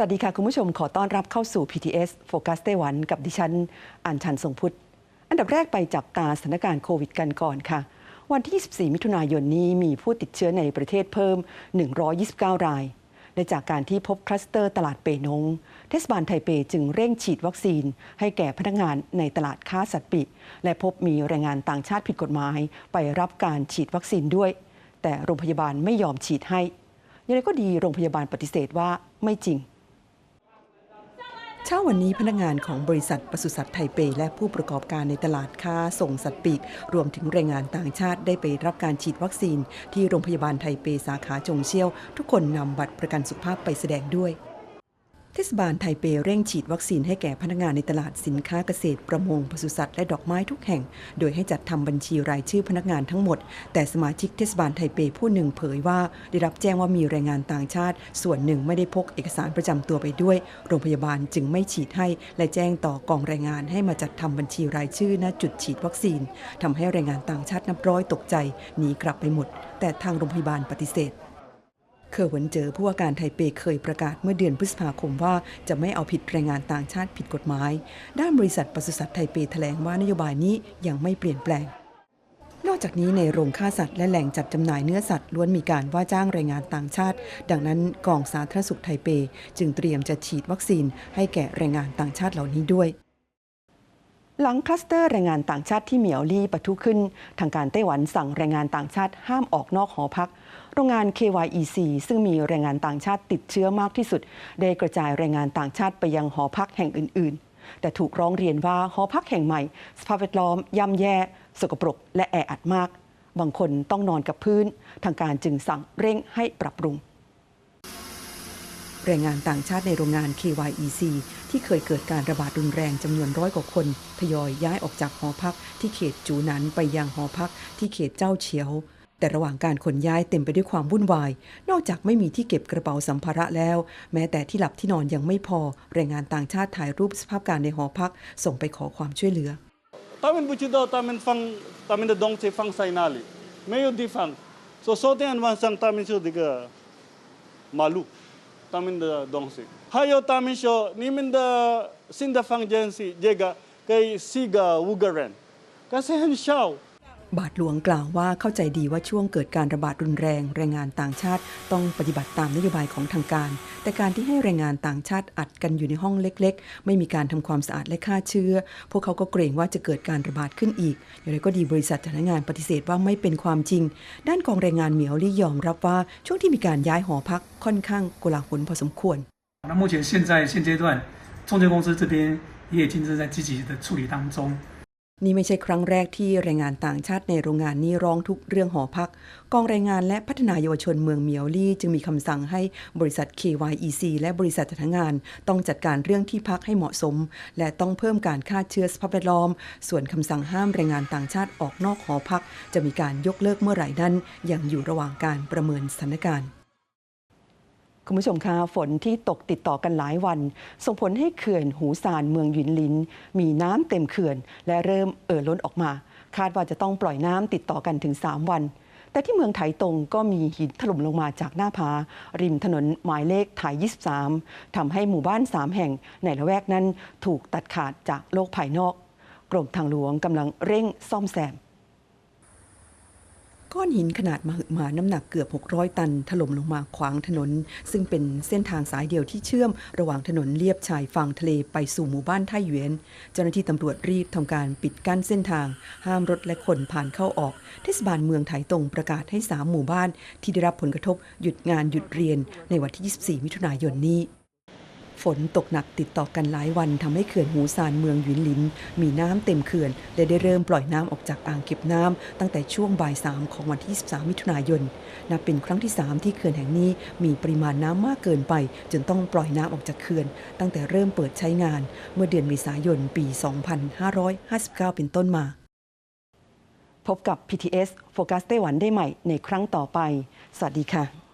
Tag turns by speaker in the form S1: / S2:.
S1: สวัสดีค่ะ คุณผู้ชมขอต้อนรับเข้าสู่ PTS Focus ไต้หวันกับดิฉันอัญชันทรงพุทธ อันดับแรกไปจับตาสถานการณ์โควิดกันก่อนค่ะ วันที่ 24 มิถุนายนนี้มีผู้ติดเชื้อในประเทศเพิ่ม 129 ราย และจากการที่พบคลัสเตอร์ตลาดเปนง เทศบาลไทเปจึงเร่งฉีดวัคซีน ให้แก่พนักงานในตลาดค้าสัตว์ปีกและพบมีแรงงานต่างชาติผิดกฎหมาย ไปรับการฉีดวัคซีนด้วย แต่โรงพยาบาลไม่ยอมฉีดให้ย่างไรก็ดีโรงพยาบาลปฏิเสธว่าไม่จริง เช้าวันนี้พนักงานของบริษัทปศุสัตว์ไทเป และผู้ประกอบการในตลาดค้าส่งสัตว์ปีก รวมถึงแรงงานต่างชาติได้ไปรับการฉีดวัคซีน ที่โรงพยาบาลไทเปสาขาจงเชี่ยว ทุกคนนำบัตรประกันสุขภาพไปแสดงด้วย ทศบาลไทเปเร่งฉีดวัคซีนให้แก่พนักงานในตลาดสินค้าเกษตรประมงปศุสัตว์และดอกไม้ทุกแห่ง โดยให้จัดทำบัญชีรายชื่อพนักงานทั้งหมด แต่สมาชิกเทศบาลไทเปผู้หนึ่งเผยว่า ได้รับแจ้งว่ามีแรงงานต่างชาติ ส่วนหนึ่งไม่ได้พกเอกสารประจำตัวไปด้วย โรงพยาบาลจึงไม่ฉีดให้ และแจ้งต่อกองแรงงานให้มาจัดทำบัญชีรายชื่อณจุดฉีดวัคซีนทำให้แรงงานต่างชาตินับร้อยตกใจหนีกลับไปหมด แต่ทางโรงพยาบาลปฏิเสธ เคอหวนเจอผู้ว่าการไทเปเคยประกาศเมื่อเดือนพฤษภาคมว่าจะไม่เอาผิดแรงงานต่างชาติผิดกฎหมาย ด้านบริษัทปศุสัตว์ไทเปแถลงว่านโยบายนี้ยังไม่เปลี่ยนแปลง นอกจากนี้ในโรงฆ่าสัตว์และแหล่งจัดจำหน่ายเนื้อสัตว์ล้วนมีการว่าจ้างแรงงานต่างชาติ ดังนั้นกองสาธารณสุขไทเป จึงเตรียมจะฉีดวัคซีนให้แก่แรงงานต่างชาติเหล่านี้ด้วย หลังคลัสเตอร์แรงงานต่างชาติที่เหมียวลี่ปะทุขึ้น ทางการไต้หวันสั่งแรงงานต่างชาติห้ามออกนอกหอพัก โรงงาน KYEC ซึ่งมีแรงงานต่างชาติติดเชื้อมากที่สุด ได้กระจายแรงงานต่างชาติไปยังหอพักแห่งอื่น ๆ แต่ถูกร้องเรียนว่าหอพักแห่งใหม่ สภาพแวดล้อมย่ำแย่ สกปรก และแออัดมาก บางคนต้องนอนกับพื้น ทางการจึงสั่งเร่งให้ปรับปรุง แรงงานต่างชาติในโรงงาน KYEC ที่เคยเกิดการระบาดรุนแรงจำนวนร้อยกว่าคน ทยอยย้ายออกจากหอพักที่เขตจูนันไปยังหอพักที่เขตเจ้าเฉียว แต่ระหว่างการขนย้ายเต็มไปด้วยความวุ่นวาย นอกจากไม่มีที่เก็บกระเป๋าสัมภาระแล้ว แม้แต่ที่หลับที่นอนยังไม่พอ แรงงานต่างชาติถ่ายรูปสภาพการในหอพัก ส่งไปขอความช่วยเหลือ
S2: Tamen bujudo tamen fang tamen de dong se fang sai nali. Meyo di fang. So so te an wan sang tamen so diga malu. Tamen de dong se. Hayo tamin da dongsik. Hayo tamin sho nimin da sindafang jega kay siga wugaren. Kasi hen siyaw.
S1: บาทหลวงกล่าวว่าเข้าใจดีว่าช่วงเกิดการระบาดรุนแรง แรงงานต่างชาติต้องปฏิบัติตามนโยบายของทางการ แต่การที่ให้แรงงานต่างชาติอัดกันอยู่ในห้องเล็ก ๆ ไม่มีการทำความสะอาดและฆ่าเชื้อ พวกเขาก็เกรงว่าจะเกิดการระบาดขึ้นอีก อย่างไรก็ดีบริษัทจ้างงานปฏิเสธว่าไม่เป็นความจริง ด้านกองแรงงานเหมียวลี่ยอมรับว่าช่วงที่มีการย้ายหอพักค่อนข้างโกลาหลพอสมควร
S3: 那目前现在现阶段，中介公司这边也已经正在积极的处理当中。
S1: นี่ไม่ใช่ครั้งแรกที่แรงงานต่างชาติในโรงงานนี้ร้องทุกเรื่องหอพัก กองแรงงานและพัฒนาเยาวชนเมืองเมียวลี่ จึงมีคำสั่งให้บริษัท KYEC และบริษัทจัดงาน ต้องจัดการเรื่องที่พักให้เหมาะสม และต้องเพิ่มการฆ่าเชื้อสภาพแวดล้อม ส่วนคำสั่งห้ามแรงงานต่างชาติออกนอกหอพัก จะมีการยกเลิกเมื่อไหร่นั้นยังอยู่ระหว่างการประเมินสถานการณ์ คุณผู้ชมคะฝนที่ตกติดต่อกันหลายวัน ส่งผลให้เขื่อนหูซานเมืองหยินลิน มีน้ำเต็มเขื่อน และเริ่มเอ่อล้นออกมา คาดว่าจะต้องปล่อยน้ำติดต่อกันถึง 3 วัน แต่ที่เมืองไถตรงก็มีหินถล่มลงมาจากหน้าผาริมถนนหมายเลขไถ23 ทำให้หมู่บ้าน 3 แห่งในละแวกนั้นถูกตัดขาดจากโลกภายนอก กรมทางหลวงกำลังเร่งซ่อมแซม ก้อนหินขนาดมหึมาน้ำหนักเกือบ 600 ตัน ถล่มลงมาขวางถนน ซึ่งเป็นเส้นทางสายเดียวที่เชื่อม ระหว่างถนนเลียบชายฝั่งทะเลไปสู่หมู่บ้านท่าเหวียน เจ้าหน้าที่ตำรวจรีบทำการปิดกั้นเส้นทาง ห้ามรถและคนผ่านเข้าออก เทศบาลเมืองไถตรงประกาศให้ 3 หมู่บ้าน ที่ได้รับผลกระทบหยุดงานหยุดเรียนในวันที่ 24 มิถุนายนนี้ ฝนตกหนักติดต่อกันหลายวันทำให้เขื่อนหูซานเมืองหยินหลิน มีน้ำเต็มเขื่อนและได้เริ่มปล่อยน้ำออกจากอ่างเก็บน้ำตั้งแต่ช่วงบ่ายสามของวันที่ 23 มิถุนายน นับเป็นครั้งที่ 3 ที่เขื่อนแห่งนี้มีปริมาณน้ำมากเกินไป จนต้องปล่อยน้ำออกจากเขื่อน ตั้งแต่เริ่มเปิดใช้งาน เมื่อเดือนเมษายนปี 2559 เป็นต้นมา พบกับ PTS โฟกัสไต้หวันได้ใหม่ในครั้งต่อไป สวัสดีค่ะ